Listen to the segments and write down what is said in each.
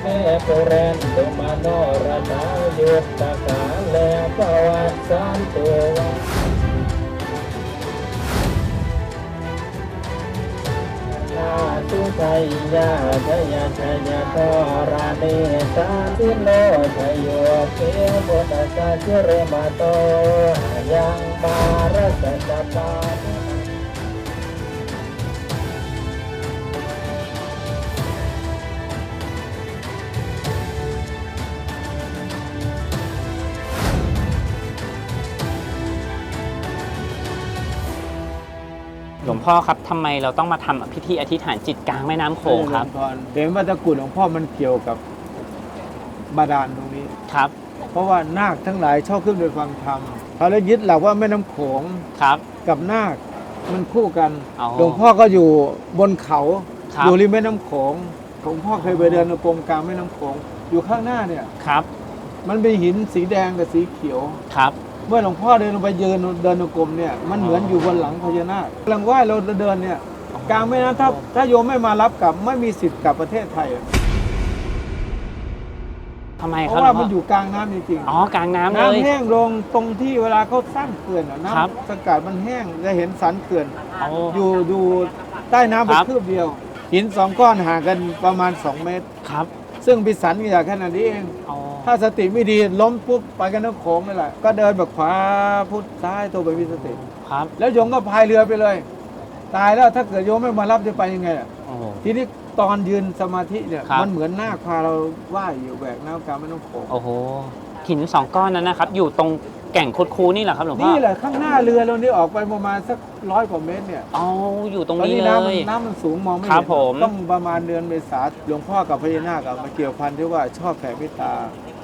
เมปุเรนตุมาโนรณายุตตะกาเลปวัตสันตุวนาสุชัยยาชยชยทรานิสาสิโลชโยเกบุตสะจิเรมาโตยังมารสจปา หลวงพ่อครับทำไมเราต้องมาทำพิธีอธิษฐานจิตกลางแม่น้ำโขงครับเห็นว่าตะกรุดของพ่อมันเกี่ยวกับบาดาลตรงนี้ ครับเพราะว่านาคทั้งหลายชอบขึ้นไปฟังธรรมเขาเลยยึดหลักว่าแม่น้ำโขงครับ กับนาคมันคู่กันอ๋อหลวงพ่อก็อยู่บนเขาครับ อยู่ริมแม่น้ำโขงหลวงพ่อเคยไปเดินในกรมกลางแม่น้ำโขงอยู่ข้างหน้าเนี่ย ครับมันเป็นหินสีแดงกับสีเขียว ครับ เมื่อหลวงพ่อเดินลงไปยืนเดินกรมเนี่ยมันเหมือนอยู่บนหลังพญานาคกำลังไหว้เราเดินเนี่ยกลางแม่น้ำถ้าถ้าโยมไม่มารับกลับไม่มีสิทธิ์กลับประเทศไทยทำไมเพครับราะว่าหลวงมันอยู่กลางน้ำจริงๆ อ๋อกลางน้ำเลย น้ำแห้งลงตรงที่เวลาเขาสร้างเขื่อนอะครับน้ำสกัดมันแห้งจะเห็นสันเขื่อนอ๋อยู่อยู่ใต้น้ำเป็คนรับ คืบเดียว หินสองก้อนห่างกันประมาณ 2 เมตร ครับ ซึ่งพิสันก็อย่างขนาดนี้เอง อ๋อถ้าสติไม่ดีล้มปุ๊บไปกันน้ำโขงนั่นแหละ ก็เดินแบบขวาพุทธซ้ายตัวไปมีสติ ครับแล้วโยมก็พายเรือไปเลย ตายแล้วถ้าเกิดโยมไม่มารับจะไปยังไงล่ะโอ้โห ทีนี้ตอนยืนสมาธิเนี่ยครับ มันเหมือนนาคพาเราว่ายอยู่แบกน้ำกลางแม่น้ำโขง โอ้โหหินสองก้อนนั้นนะครับ อยู่ตรง แก่งคุดคูนี่แหละครับหลวงพ่อนี่แหละข้างหน้าเรือเรานี่ออกไปประมาณสักร้อยกว่าเมตรเนี่ยอ๋ออยู่ตรงตอนนี้นี้เลน้ำมันยน้ำมันสูงมองไม่ครัเห็บนผมต้องประมาณเดือนเมษาหลวงพ่อกับพญานาคอะมาเกี่ยวพันที่ว่าชอบแผ่เมตตา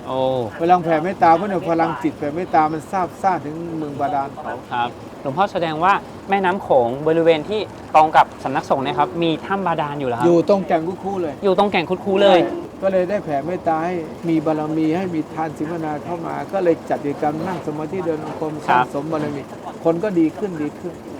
โอ้เวลาแผ่เมตตาเพราะเนี่ยพลังจิตแผ่เมตตามันซาบซ่านถึงเมืองบาดาลเขาครับหลวงพ่อแสดงว่าแม่น้ำโขงบริเวณที่ตรงกับสำนักสงฆ์เนะครับมีถ้ำบาดาลอยู่แล้วครัอบยู่ตรงแก่งกุคู่เลย อยู่ตรงแก่งคุดคูเลย ก็เลยได้แผ่เมตตาให้มีบารมีให้มีทานสิมนาเข้ามา ก็เลยจัดกิจกรรมนั่งสมาธิเดินองค์กรมสร้างครับสมบารมีคนก็ดีขึ้นดีขึ้น